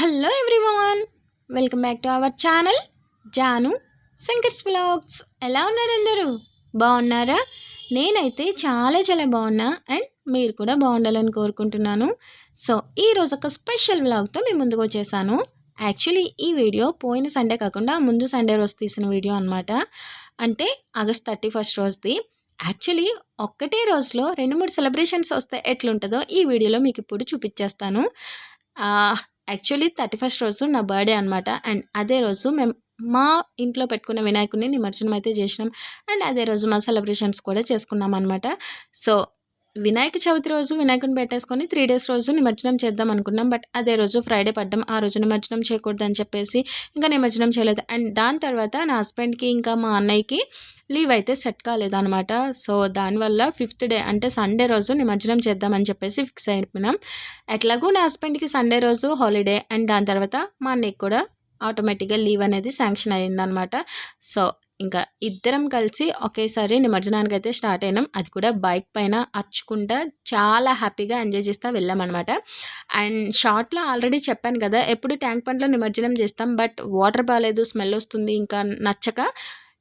Hello everyone welcome back to our channel Janu Shankar's blogs ఎలా ఉన్నారు అందరూ? బాగున్నారా? నేనైతే చాలా చాలా బాగున్నా అండ్ మీరు కూడా బాగుండాలని కోరుకుంటున్నాను. సో ఈరోజు ఒక స్పెషల్ వ్లాగ్తో మేము ముందుకు వచ్చేసాను. యాక్చువల్లీ ఈ వీడియో పోయిన సండే కాకుండా ముందు సండే రోజు తీసిన వీడియో అనమాట అంటే ఆగస్ట్ థర్టీ ఫస్ట్ రోజుది. యాక్చువల్లీ ఒక్కటే రోజులో రెండు మూడు సెలబ్రేషన్స్ వస్తే ఎట్లుంటుందో ఈ వీడియోలో మీకు ఇప్పుడు చూపించేస్తాను. యాక్చువల్లీ థర్టీ ఫస్ట్ రోజు నా బర్త్డే అనమాట అండ్ అదే రోజు మేము మా ఇంట్లో పెట్టుకున్న వినాయకుడిని నిమజ్జనం అయితే చేసినాం. అండ్ అదే రోజు మా సెలబ్రేషన్స్ కూడా చేసుకున్నాం అనమాట సో వినాయక చవితి రోజు వినాయకుని పెట్టేసుకొని త్రీ డేస్ రోజు నిమజ్జనం చేద్దాం అనుకున్నాం. బట్ అదే రోజు ఫ్రైడే పడ్డం. ఆ రోజు నిమజ్జనం చేయకూడదు అని చెప్పేసి ఇంకా నిమజ్జనం చేయలేదు. అండ్ దాని తర్వాత నా హస్బెండ్కి ఇంకా మా అన్నయ్యకి లీవ్ అయితే సెట్ కాలేదనమాట సో దానివల్ల ఫిఫ్త్ డే అంటే సండే రోజు నిమజ్జనం చేద్దామని చెప్పేసి ఫిక్స్ అయిపోయినాం. ఎట్లాగూ నా హస్బెండ్కి సండే రోజు హాలిడే అండ్ దాని తర్వాత మా అన్నయ్యకి కూడా ఆటోమేటిక్గా లీవ్ అనేది శాంక్షన్ అయ్యిందనమాట సో ఇంకా ఇద్దరం కలిసి ఒకేసారి నిమజ్జనానికి అయితే స్టార్ట్ అయినాం. అది కూడా బైక్ పైన అర్చుకుంటా చాలా హ్యాపీగా ఎంజాయ్ చేస్తూ వెళ్ళామన్నమాట. అండ్ షార్ట్లో ఆల్రెడీ చెప్పాను కదా ఎప్పుడు ట్యాంక్ పండ్లో నిమజ్జనం చేస్తాం బట్ వాటర్ బాగాలేదు స్మెల్ వస్తుంది ఇంకా నచ్చక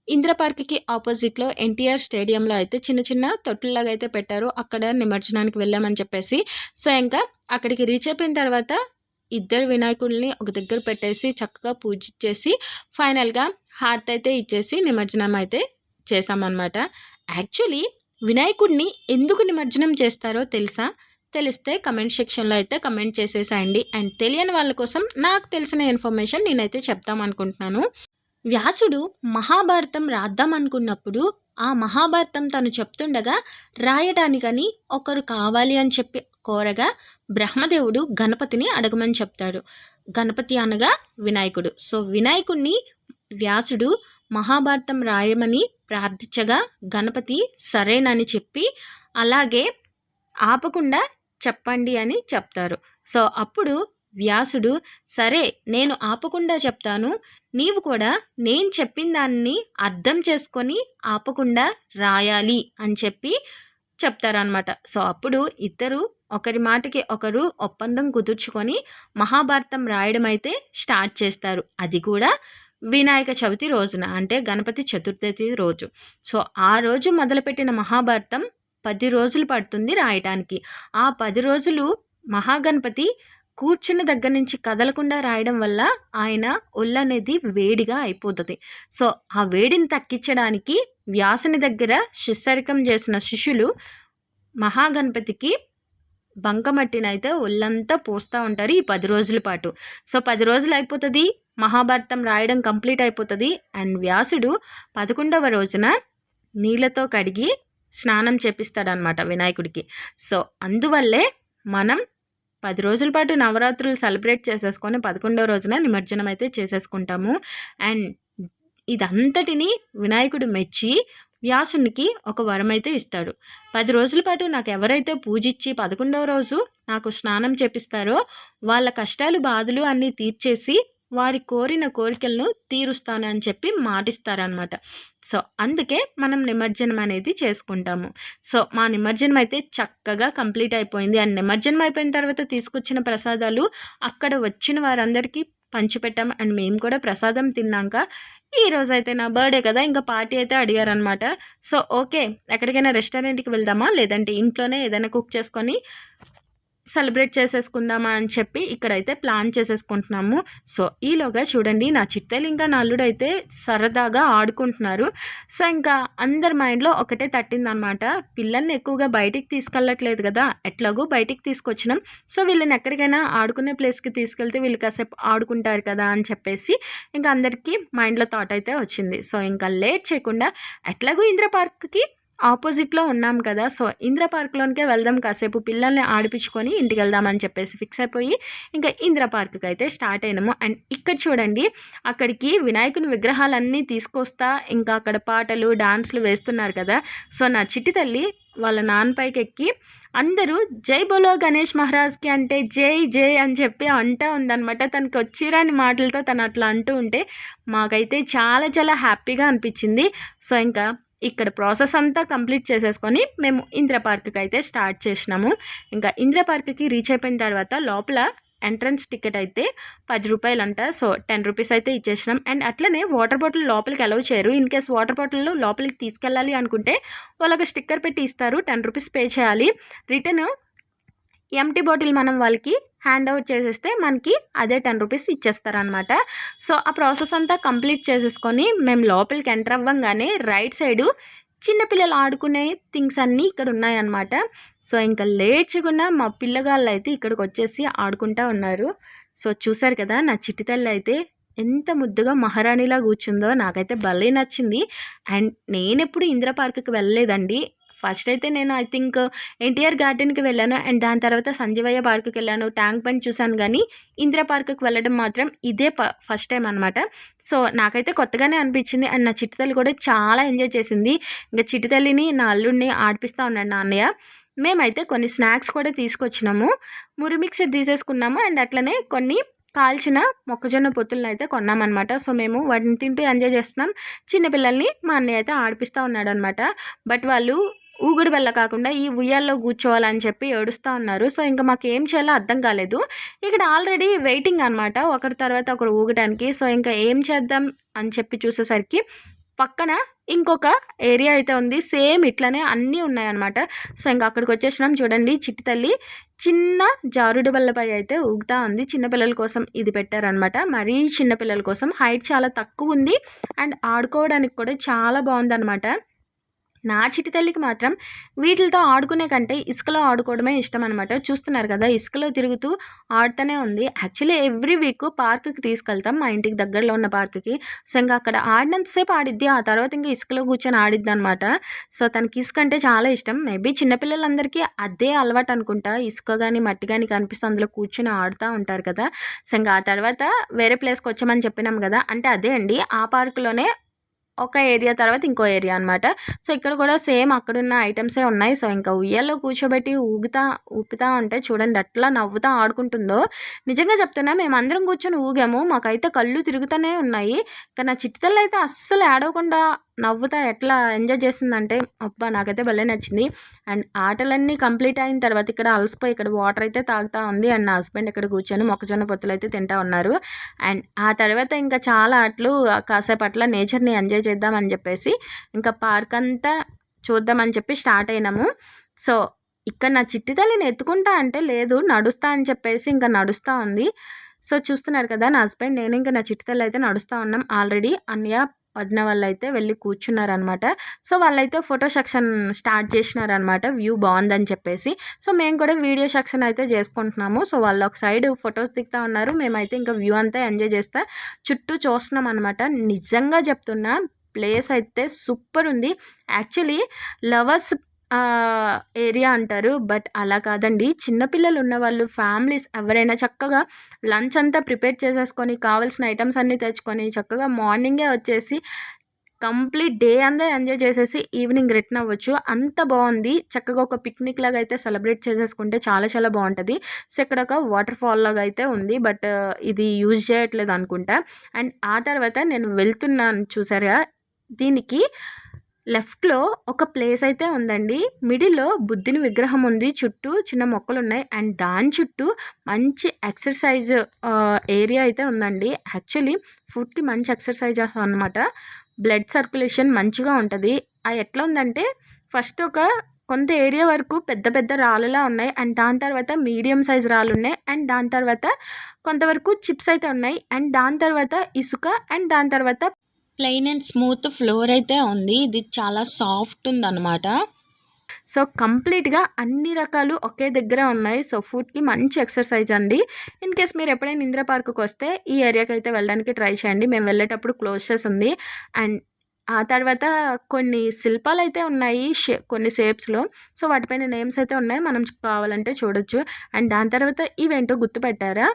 ఇంద్రపార్క్కి ఆపోజిట్లో ఎన్టీఆర్ స్టేడియంలో అయితే చిన్న చిన్న తొట్టులాగా అయితే పెట్టారు. అక్కడ నిమజ్జనానికి వెళ్ళామని చెప్పేసి. సో ఇంకా అక్కడికి రీచ్ అయిపోయిన తర్వాత ఇద్దరు వినాయకుడిని ఒక దగ్గర పెట్టేసి చక్కగా పూజించేసి ఫైనల్గా హార్ట్ అయితే ఇచ్చేసి నిమజ్జనం అయితే చేసామన్నమాట యాక్చువల్లీ వినాయకుడిని ఎందుకు నిమజ్జనం చేస్తారో తెలుసా? తెలిస్తే కమెంట్ సెక్షన్లో అయితే కమెంట్ చేసేసాయండి. అండ్ తెలియని వాళ్ళ కోసం నాకు తెలిసిన ఇన్ఫర్మేషన్ నేనైతే చెప్తాం అనుకుంటున్నాను. వ్యాసుడు మహాభారతం రాద్దాం అనుకున్నప్పుడు ఆ మహాభారతం తను చెప్తుండగా రాయడానికని ఒకరు కావాలి అని చెప్పి కోరగా బ్రహ్మదేవుడు గణపతిని అడగమని చెప్తాడు. గణపతి అనగా వినాయకుడు. సో వినాయకుడిని వ్యాసుడు మహాభారతం రాయమని ప్రార్థించగా గణపతి సరేనని చెప్పి అలాగే ఆపకుండా చెప్పండి అని చెప్తారు. సో అప్పుడు వ్యాసుడు సరే నేను ఆపకుండా చెప్తాను. నీవు కూడా నేను చెప్పిన దాన్ని అర్థం చేసుకొని ఆపకుండా రాయాలి అని చెప్పి చెప్తారనమాట సో అప్పుడు ఇద్దరు ఒకరి మాటకి ఒకరు ఒప్పందం కుదుర్చుకొని మహాభారతం రాయడం అయితే స్టార్ట్ చేస్తారు. అది కూడా వినాయక చవితి రోజున అంటే గణపతి చతుర్థి రోజు. సో ఆ రోజు మొదలుపెట్టిన మహాభారతం పది రోజులు పడుతుంది రాయటానికి. ఆ పది రోజులు మహాగణపతి కూర్చున్న దగ్గర నుంచి కదలకుండా రాయడం వల్ల ఆయన ఒళ్ళనేది వేడిగా అయిపోతుంది. సో ఆ వేడిని తగ్గించడానికి వ్యాసుని దగ్గర శిశరికం చేసిన శిష్యులు మహాగణపతికి బంకమట్టినైతే ఒళ్ళంతా పోస్తూ ఉంటారు ఈ పది రోజుల పాటు. సో పది రోజులు అయిపోతుంది మహాభారతం రాయడం కంప్లీట్ అయిపోతుంది అండ్ వ్యాసుడు పదకొండవ రోజున నీళ్ళతో కడిగి స్నానం చేపిస్తాడనమాట వినాయకుడికి. సో అందువల్లే మనం పది రోజుల పాటు నవరాత్రులు సెలబ్రేట్ చేసేసుకొని పదకొండవ రోజున నిమజ్జనం అయితే చేసేసుకుంటాము. అండ్ ఇదంతటిని వినాయకుడు మెచ్చి వ్యాసునికి ఒక వరం అయితే ఇస్తాడు. పది రోజుల పాటు నాకు ఎవరైతే పూజించి పదకొండవ రోజు నాకు స్నానం చేపిస్తారో వాళ్ళ కష్టాలు బాధలు అన్నీ తీర్చేసి వారి కోరిన కోరికలను తీరుస్తాను అని చెప్పి మాటిస్తారనమాట సో అందుకే మనం నిమజ్జనం అనేది చేసుకుంటాము. సో మా నిమజ్జనం అయితే చక్కగా కంప్లీట్ అయిపోయింది. అండ్ నిమజ్జనం అయిపోయిన తర్వాత తీసుకొచ్చిన ప్రసాదాలు అక్కడ వచ్చిన వారందరికీ పంచిపెట్టాం అండ్ మేము కూడా ప్రసాదం తిన్నాక ఈరోజు అయితే నా బర్త్డే కదా ఇంకా పార్టీ అయితే అడిగారనమాట సో ఓకే ఎక్కడికైనా రెస్టారెంట్కి వెళ్దామా? లేదంటే ఇంట్లోనే ఏదైనా కుక్ చేసుకొని సెలబ్రేట్ చేసేసుకుందామా అని చెప్పి ఇక్కడైతే ప్లాన్ చేసేసుకుంటున్నాము. సో ఈలోగా చూడండి నా చిట్టెలు ఇంకా నల్లుడు అయితే సరదాగా ఆడుకుంటున్నారు. సో ఇంకా అందరి మైండ్లో ఒకటే తట్టిందనమాట. పిల్లల్ని ఎక్కువగా బయటికి తీసుకెళ్ళట్లేదు కదా ఎట్లాగో బయటికి తీసుకొచ్చినాం. సో వీళ్ళని ఎక్కడికైనా ఆడుకునే ప్లేస్కి తీసుకెళ్తే వీళ్ళు కాసేపు ఆడుకుంటారు కదా అని చెప్పేసి ఇంకా అందరికీ మైండ్లో థాట్ అయితే వచ్చింది. సో ఇంకా లేట్ చేయకుండా ఎట్లాగో ఇంద్ర పార్క్కి ఆపోజిట్లో ఉన్నాం కదా సో ఇంద్ర పార్క్లోనికే వెళ్దాం కాసేపు పిల్లల్ని ఆడిపించుకొని ఇంటికి వెళ్దామని చెప్పేసి ఫిక్స్ అయిపోయి ఇంకా ఇంద్ర పార్క్కి అయితే స్టార్ట్ అయినాము. అండ్ ఇక్కడ చూడండి అక్కడికి వినాయకుని విగ్రహాలన్నీ తీసుకొస్తా ఇంకా అక్కడ పాటలు డాన్స్లు వేస్తున్నారు కదా. సో నా చిట్టి తల్లి వాళ్ళ నాన్నపైకి ఎక్కి అందరూ జై బోలో గణేష్ మహారాజ్కి అంటే జై జై అని చెప్పి అంటూ ఉందనమాట తనకి వచ్చిరాని మాటలతో తను అట్లా అంటూ ఉంటే మాకైతే చాలా చాలా హ్యాపీగా అనిపించింది. సో ఇంకా ఇక్కడ ప్రాసెస్ అంతా కంప్లీట్ చేసేసుకొని మేము ఇంద్ర పార్క్కి అయితే స్టార్ట్ చేసినాము. ఇంకా ఇంద్ర పార్క్కి రీచ్ అయిపోయిన తర్వాత లోపల ఎంట్రన్స్ టికెట్ అయితే పది రూపాయలు అంట సో టెన్ రూపీస్ అయితే ఇచ్చేసినాం. అండ్ అట్లనే వాటర్ బాటిల్ లోపలికి అలౌ చేయరు. ఇన్ కేస్ వాటర్ బాటిల్ లోపలికి తీసుకెళ్ళాలి అనుకుంటే వాళ్ళకి స్టిక్కర్ పెట్టి ఇస్తారు. టెన్ రూపీస్ పే చేయాలి. రిటర్న్ ఎంటీ బాటిల్ మనం వాళ్ళకి హ్యాండ్ అవుట్ చేసేస్తే మనకి అదే టెన్ రూపీస్ ఇచ్చేస్తారనమాట సో ఆ ప్రాసెస్ అంతా కంప్లీట్ చేసేసుకొని మేము లోపలికి ఎంటర్ అవ్వంగానే రైట్ సైడు చిన్నపిల్లలు ఆడుకునే థింగ్స్ అన్నీ ఇక్కడ ఉన్నాయన్నమాట. సో ఇంకా లేట్ చేయకుండా మా పిల్లగాళ్ళు అయితే ఇక్కడికి వచ్చేసి ఆడుకుంటా ఉన్నారు. సో చూసారు కదా నా చిట్టి తల్లి అయితే ఎంత ముద్దుగా మహారాణిలా కూర్చుందో నాకైతే భలే నచ్చింది. అండ్ నేను ఎప్పుడు ఇందిరా పార్క్కి వెళ్ళలేదండి. ఫస్ట్ అయితే నేను ఐ థింక్ ఎన్టీఆర్ గార్డెన్కి వెళ్ళాను. అండ్ దాని తర్వాత సంజీవయ్య పార్క్కి వెళ్ళాను. ట్యాంక్ బండ్ చూశాను కానీ ఇందిరా పార్క్కి వెళ్ళడం మాత్రం ఇదే ఫస్ట్ టైం అనమాట సో నాకైతే కొత్తగానే అనిపించింది. అండ్ నా చిట్టుతల్లి కూడా చాలా ఎంజాయ్ చేసింది. ఇంకా చిట్టుతల్లిని నా అల్లుడిని ఆడిపిస్తూ ఉన్నాడు నా అన్నయ్య మేమైతే కొన్ని స్నాక్స్ కూడా తీసుకొచ్చినాము. మురిమిక్స్ తీసేసుకున్నాము. అండ్ అట్లనే కొన్ని కాల్చిన మొక్కజొన్న పొత్తులను అయితే కొన్నామన్నమాట సో మేము వాటిని తింటూ ఎంజాయ్ చేస్తున్నాం. చిన్నపిల్లల్ని మా అన్నయ్య అయితే ఆడిపిస్తూ ఉన్నాడు అనమాట బట్ వాళ్ళు ఊగుడు వెళ్ళ కాకుండా ఈ ఉయ్యాల్లో కూర్చోవాలని చెప్పి ఏడుస్తూ ఉన్నారు. సో ఇంకా మాకు ఏం చేయాలో అర్థం కాలేదు. ఇక్కడ ఆల్రెడీ వెయిటింగ్ అనమాట ఒకరి తర్వాత ఒకరు ఊగడానికి సో ఇంకా ఏం చేద్దాం అని చెప్పి చూసేసరికి పక్కన ఇంకొక ఏరియా అయితే ఉంది. సేమ్ ఇట్లనే అన్నీ ఉన్నాయన్నమాట. సో ఇంకా అక్కడికి వచ్చేసినాం. చూడండి చిట్టి తల్లి చిన్న జారుడు బల్లపై అయితే ఊగుతా ఉంది. చిన్నపిల్లల కోసం ఇది పెట్టారనమాట మరీ చిన్నపిల్లల కోసం. హైట్ చాలా తక్కువ ఉంది. అండ్ ఆడుకోవడానికి కూడా చాలా బాగుందన్నమాట. నా చిటి తల్లికి మాత్రం వీటితో ఆడుకునే కంటే ఇసుకలో ఆడుకోవడమే ఇష్టం అనమాట చూస్తున్నారు కదా ఇసుకలో తిరుగుతూ ఆడుతూనే ఉంది. యాక్చువల్లీ ఎవ్రీ వీక్ పార్క్కి తీసుకెళ్తాం మా ఇంటికి దగ్గరలో ఉన్న పార్క్కి. సో ఇంకా అక్కడ ఆడినంతసేపు ఆడిద్ది ఆ తర్వాత ఇంకా ఇసుకలో కూర్చొని ఆడిద్ది అనమాట సో తనకి ఇసుక అంటే చాలా ఇష్టం. మేబీ చిన్నపిల్లలందరికీ అదే అలవాటు అనుకుంటా. ఇసుక కానీ మట్టి కానీ కనిపిస్తే అందులో కూర్చొని ఆడుతూ ఉంటారు కదా. సో ఇంకా ఆ తర్వాత వేరే ప్లేస్కి వచ్చామని చెప్పినాం కదా. అంటే అదే అండి ఆ పార్కులోనే ఒక ఏరియా తర్వాత ఇంకో ఏరియా అనమాట సో ఇక్కడ కూడా సేమ్ అక్కడున్న ఐటమ్సే ఉన్నాయి. సో ఇంకా ఉయ్యాల్లో కూర్చోబెట్టి ఊగుతా ఊపుతా ఉంటే చూడండి అట్లా నవ్వుతా ఆడుకుంటుందో. నిజంగా చెప్తున్నా మేము అందరం కూర్చొని ఊగాము. మాకైతే కళ్ళు తిరుగుతూనే ఉన్నాయి. కానీ నా చిట్టితల్లు అయితే అస్సలు ఆడవకుండా నవ్వుతా ఎట్లా ఎంజాయ్ చేసిందంటే అబ్బా నాకైతే భలే నచ్చింది. అండ్ ఆటలన్నీ కంప్లీట్ అయిన తర్వాత ఇక్కడ అలసిపోయి ఇక్కడ వాటర్ అయితే తాగుతూ ఉంది. అండ్ నా హస్బెండ్ ఇక్కడ కూర్చొని మొక్కజొన్న పొత్తులు అయితే తింటా ఉన్నారు. అండ్ ఆ తర్వాత ఇంకా చాలా ఆటలు కాసేపు అట్లా నేచర్ని ఎంజాయ్ చేద్దామని చెప్పేసి ఇంకా పార్క్ అంతా చూద్దామని చెప్పి స్టార్ట్ అయినాము. సో ఇక్కడ నా చిట్టి తల్లిని ఎత్తుకుంటా అంటే లేదు నడుస్తా అని చెప్పేసి ఇంకా నడుస్తూ ఉంది. సో చూస్తున్నారు కదా నా హస్బెండ్ నేను ఇంకా నా చిట్టి తల్లి అయితే నడుస్తూ ఉన్నాం. ఆల్రెడీ అన్నయ్య వదిన వాళ్ళు అయితే వెళ్ళి కూర్చున్నారనమాట. సో వాళ్ళైతే ఫోటో సెక్షన్ స్టార్ట్ చేసినారనమాట. వ్యూ బాగుందని చెప్పేసి. సో మేము కూడా వీడియో సెక్షన్ అయితే చేసుకుంటున్నాము. సో వాళ్ళు ఒక సైడ్ ఫొటోస్ దిగుతూ ఉన్నారు. మేమైతే ఇంకా వ్యూ అంతా ఎంజాయ్ చేస్తా. చుట్టూ చూస్తున్నాం అనమాట నిజంగా చెప్తున్నా ప్లేస్ అయితే సూపర్ ఉంది. యాక్చువల్లీ లవర్స్ ఏరియా అంటారు. బట్ అలా కాదండి. చిన్నపిల్లలు ఉన్న వాళ్ళు ఫ్యామిలీస్ ఎవరైనా చక్కగా లంచ్ అంతా ప్రిపేర్ చేసేసుకొని కావాల్సిన ఐటమ్స్ అన్నీ తెచ్చుకొని చక్కగా మార్నింగే వచ్చేసి కంప్లీట్ డే అంతా ఎంజాయ్ చేసేసి ఈవినింగ్ రిటర్న్ అవ్వచ్చు. అంత బాగుంది. చక్కగా ఒక పిక్నిక్ లాగా అయితే సెలబ్రేట్ చేసేసుకుంటే చాలా చాలా బాగుంటుంది. సో ఇక్కడ ఒక వాటర్ ఫాల్ లాగా అయితే ఉంది. బట్ ఇది యూజ్ చేయట్లేదు అనుకుంటా. అండ్ ఆ తర్వాత నేను వెళ్తున్నాను చూసారా? దీనికి లెఫ్ట్లో ఒక ప్లేస్ అయితే ఉందండి. మిడిల్లో బుద్ధిని విగ్రహం ఉంది. చుట్టూ చిన్న మొక్కలు ఉన్నాయి అండ్ దాని చుట్టూ మంచి ఎక్సర్సైజ్ ఏరియా అయితే ఉందండి. యాక్చువల్లీ ఫుడ్కి మంచి ఎక్సర్సైజ్ అనమాట బ్లడ్ సర్క్యులేషన్ మంచిగా ఉంటుంది. అది ఎట్లా ఉందంటే ఫస్ట్ ఒక కొంత ఏరియా వరకు పెద్ద పెద్ద రాళ్ళలా ఉన్నాయి. అండ్ దాని తర్వాత మీడియం సైజ్ రాళ్ళు ఉన్నాయి. అండ్ దాని తర్వాత కొంతవరకు చిప్స్ అయితే ఉన్నాయి. అండ్ దాని తర్వాత ఇసుక. అండ్ దాని తర్వాత ప్లెయిన్ అండ్ స్మూత్ ఫ్లోర్ అయితే ఉంది. ఇది చాలా సాఫ్ట్ ఉందన్నమాట. సో కంప్లీట్గా అన్ని రకాలు ఒకే దగ్గర ఉన్నాయి. సో ఫుడ్కి మంచి ఎక్సర్సైజ్ అండి. ఇన్ కేస్ మీరు ఎప్పుడైనా ఇంద్ర పార్కుకి వస్తే ఈ ఏరియాకి అయితే వెళ్ళడానికి ట్రై చేయండి. మేము వెళ్ళేటప్పుడు క్లోజ్ చేసి ఉంది అండ్ ఆ తర్వాత కొన్ని శిల్పాలు అయితే ఉన్నాయి షే కొన్ని షేప్స్లో. సో వాటిపైన నేమ్స్ అయితే ఉన్నాయి. మనం కావాలంటే చూడొచ్చు. అండ్ దాని తర్వాత ఇవేంటో గుర్తుపెట్టారా?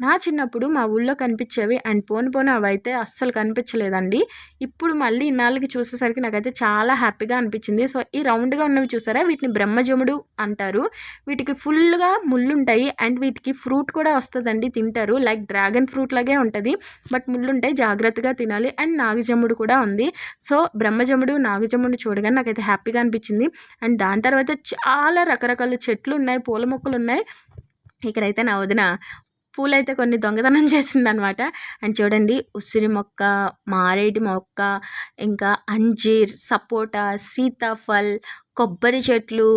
నా చిన్నప్పుడు మా ఊళ్ళో కనిపించేవి అండ్ పోను పోను అవి అయితే అస్సలు కనిపించలేదండి. ఇప్పుడు మళ్ళీ ఇన్నాళ్ళకి చూసేసరికి నాకైతే చాలా హ్యాపీగా అనిపించింది. సో ఈ రౌండ్గా ఉన్నవి చూసారా? వీటిని బ్రహ్మజముడు అంటారు. వీటికి ఫుల్గా ముళ్ళుంటాయి అండ్ వీటికి ఫ్రూట్ కూడా వస్తుందండి తింటారు. లైక్ డ్రాగన్ ఫ్రూట్ లాగే ఉంటుంది. బట్ ముళ్ళుంటాయి జాగ్రత్తగా తినాలి అండ్ నాగజముడు కూడా ఉంది. సో బ్రహ్మజముడు నాగజముడు చూడగానే నాకైతే హ్యాపీగా అనిపించింది. అండ్ దాని తర్వాత చాలా రకరకాల చెట్లు ఉన్నాయి పూల మొక్కలు ఉన్నాయి ఇక్కడైతే నా వదిన పూలైతే కొన్ని దొంగతనం చేసిందనమాట. అండ్ చూడండి ఉసిరి మొక్క మారేడి మొక్క ఇంకా అంజీర్ సపోటా సీతాఫల్ కొబ్బరి చెట్లు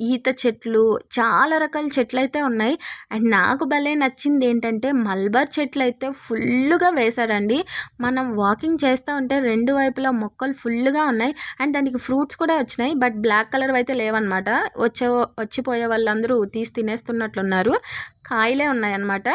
ఈత చెట్లు చాలా రకాల చెట్లు అయితే ఉన్నాయి. అండ్ నాకు భలే నచ్చింది ఏంటంటే మల్బర్ చెట్లు అయితే ఫుల్గా వేశారండి. మనం వాకింగ్ చేస్తూ ఉంటే రెండు వైపులా మొక్కలు ఫుల్గా ఉన్నాయి. అండ్ దానికి ఫ్రూట్స్ కూడా వచ్చినాయి. బట్ బ్లాక్ కలర్ అయితే లేవన్నమాట. వచ్చే వచ్చిపోయే వాళ్ళందరూ తీసి తినేస్తున్నట్లున్నారు. కాయలే ఉన్నాయన్నమాట.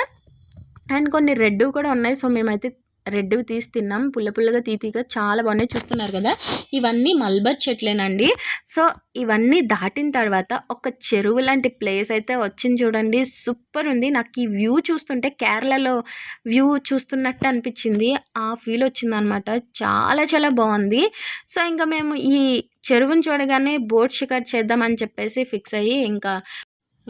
అండ్ కొన్ని రెడ్ కూడా ఉన్నాయి. సో మేమైతే రెడ్వి తీసి తిన్నాం. పుల్ల పుల్లగా తీతిగా చాలా బాగున్నాయి. చూస్తున్నారు కదా? ఇవన్నీ మల్బర్ చెట్లేనండి. సో ఇవన్నీ దాటిన తర్వాత ఒక చెరువు లాంటి ప్లేస్ అయితే వచ్చింది చూడండి. సూపర్ ఉంది. నాకు ఈ వ్యూ చూస్తుంటే కేరళలో వ్యూ చూస్తున్నట్టు అనిపించింది. ఆ ఫీల్ వచ్చిందనమాట. చాలా చాలా బాగుంది. సో ఇంకా మేము ఈ చెరువుని చూడగానే బోట్ షికార్ చేద్దామని చెప్పేసి ఫిక్స్ అయ్యి ఇంకా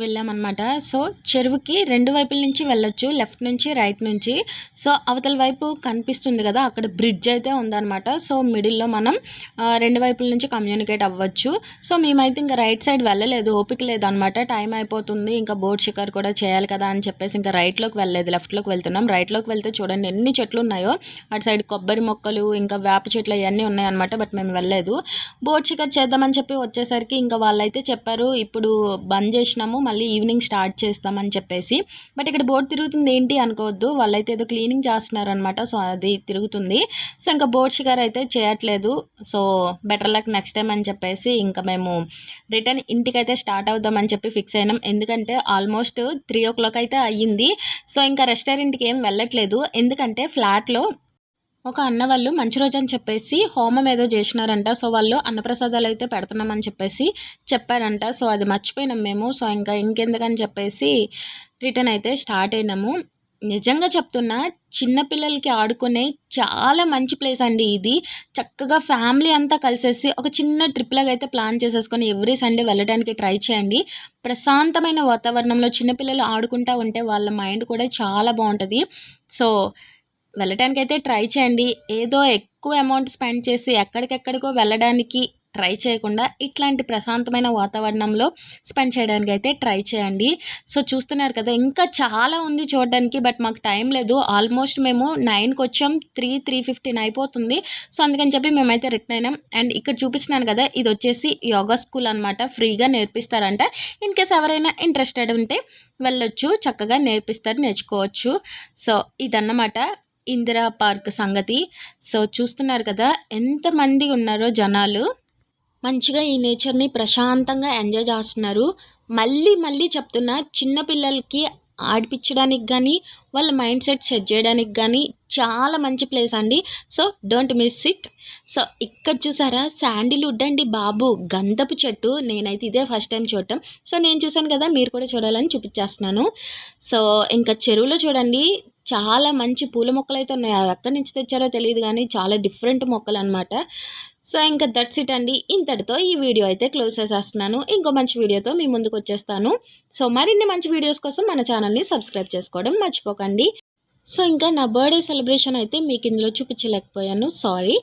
వెళ్ళామన్నమాట. సో చెరువుకి రెండు వైపుల నుంచి వెళ్ళొచ్చు లెఫ్ట్ నుంచి రైట్ నుంచి. సో అవతల వైపు కనిపిస్తుంది కదా అక్కడ బ్రిడ్జ్ అయితే ఉందన్నమాట. సో మిడిల్లో మనం రెండు వైపుల నుంచి కమ్యూనికేట్ అవ్వచ్చు. సో మేమైతే ఇంకా రైట్ సైడ్ వెళ్ళలేదు ఓపిక లేదనమాట టైం అయిపోతుంది ఇంకా బోర్డ్ షికార్ కూడా చేయాలి కదా అని చెప్పేసి ఇంకా రైట్లోకి వెళ్ళలేదు లెఫ్ట్లోకి వెళ్తున్నాం. రైట్లోకి వెళ్తే చూడండి ఎన్ని చెట్లు ఉన్నాయో. అటు సైడ్ కొబ్బరి మొక్కలు ఇంకా వేప చెట్లు అవన్నీ ఉన్నాయన్నమాట బట్ మేము వెళ్ళలేదు. బోర్డ్ షికార్ చేద్దామని చెప్పి వచ్చేసరికి ఇంకా వాళ్ళైతే చెప్పారు ఇప్పుడు బంద్ చేసినాము మళ్ళీ ఈవినింగ్ స్టార్ట్ చేస్తామని చెప్పేసి. బట్ ఇక్కడ బోట్ తిరుగుతుంది ఏంటి అనుకోవద్దు. వాళ్ళైతే ఏదో క్లీనింగ్ చేస్తున్నారనమాట సో అది తిరుగుతుంది. సో ఇంకా బోర్డ్ షికార్ అయితే చేయట్లేదు. So better luck next time అని చెప్పేసి ఇంకా మేము రిటర్న్ ఇంటికైతే స్టార్ట్ అవుదామని చెప్పి ఫిక్స్ అయినాం. ఎందుకంటే ఆల్మోస్ట్ త్రీ ఓ క్లాక్ అయితే అయ్యింది. సో ఇంకా రెస్టారెంట్కి ఏం వెళ్ళట్లేదు. ఎందుకంటే ఫ్లాట్లో ఒక అన్న వాళ్ళు మంచి రోజు అని చెప్పేసి హోమం ఏదో చేసినారంట. సో వాళ్ళు అన్నప్రసాదాలు అయితే పెడుతున్నామని చెప్పేసి చెప్పారంట. సో అది మర్చిపోయినాం మేము. సో ఇంకా ఇంకెందుకని చెప్పేసి రిటర్న్ అయితే స్టార్ట్ అయినాము. నిజంగా చెప్తున్నా చిన్నపిల్లలకి ఆడుకునే చాలా మంచి ప్లేస్ అండి ఇది. చక్కగా ఫ్యామిలీ అంతా కలిసేసి ఒక చిన్న ట్రిప్ లాగా అయితే ప్లాన్ చేసేసుకొని ఎవ్రీ సండే వెళ్ళడానికి ట్రై చేయండి. ప్రశాంతమైన వాతావరణంలో చిన్నపిల్లలు ఆడుకుంటూ ఉంటే వాళ్ళ మైండ్ కూడా చాలా బాగుంటుంది. సో వెళ్ళటానికైతే అయితే ట్రై చేయండి. ఏదో ఎక్కువ అమౌంట్ స్పెండ్ చేసి ఎక్కడికెక్కడికో వెళ్ళడానికి ట్రై చేయకుండా ఇట్లాంటి ప్రశాంతమైన వాతావరణంలో స్పెండ్ చేయడానికి అయితే ట్రై చేయండి. సో చూస్తున్నారు కదా ఇంకా చాలా ఉంది చూడడానికి బట్ మాకు టైం లేదు. ఆల్మోస్ట్ మేము నైన్కి వచ్చాం. త్రీ త్రీ ఫిఫ్టీన్ అయిపోతుంది. సో అందుకని చెప్పి మేమైతే రిటర్న్ అయినాం. అండ్ ఇక్కడ చూపిస్తున్నాను కదా ఇది వచ్చేసి యోగా స్కూల్ అనమాట ఫ్రీగా నేర్పిస్తారంట. ఇన్ కేస్ ఎవరైనా ఇంట్రెస్టెడ్ ఉంటే వెళ్ళొచ్చు. చక్కగా నేర్పిస్తారు నేర్చుకోవచ్చు. సో ఇదన్నమాట. ఇందిరా పార్క్ సంగతి. సో చూస్తున్నారు కదా ఎంతమంది ఉన్నారో జనాలు. మంచిగా ఈ నేచర్ని ప్రశాంతంగా ఎంజాయ్ చేస్తున్నారు. మళ్ళీ మళ్ళీ చెప్తున్నా చిన్నపిల్లలకి ఆడిపించడానికి కానీ వాళ్ళ మైండ్ సెట్ సెట్ చేయడానికి కానీ చాలా మంచి ప్లేస్ అండి. So don't miss it. So ఇక్కడ చూసారా శాండిల్వుడ్ అండి బాబు. గంధపు చెట్టు. నేనైతే ఇదే ఫస్ట్ టైం చూడటం. సో నేను చూసాను కదా మీరు కూడా చూడాలని చూపించేస్తున్నాను. సో ఇంకా చెరువులో చూడండి. చాలా మంచి పూల మొక్కలు అయితే ఉన్నాయి. అవి ఎక్కడి నుంచి తెచ్చారో తెలియదు కానీ చాలా డిఫరెంట్ మొక్కలు అనమాట సో ఇంకా దట్స్ ఇట్ అండి. ఇంతటితో ఈ వీడియో అయితే క్లోజ్ చేసేస్తున్నాను. ఇంకో మంచి వీడియోతో మీ ముందుకు వచ్చేస్తాను. సో మరిన్ని మంచి వీడియోస్ కోసం మన ఛానల్ని సబ్స్క్రైబ్ చేసుకోవడం మర్చిపోకండి. సో ఇంకా నా బర్త్డే సెలబ్రేషన్ అయితే మీకు ఇందులో చూపించలేకపోయాను. Sorry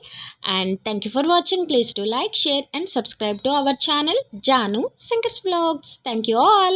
and thank you for watching please to like share and subscribe to our channel Janu సింకస్ blogs thank you all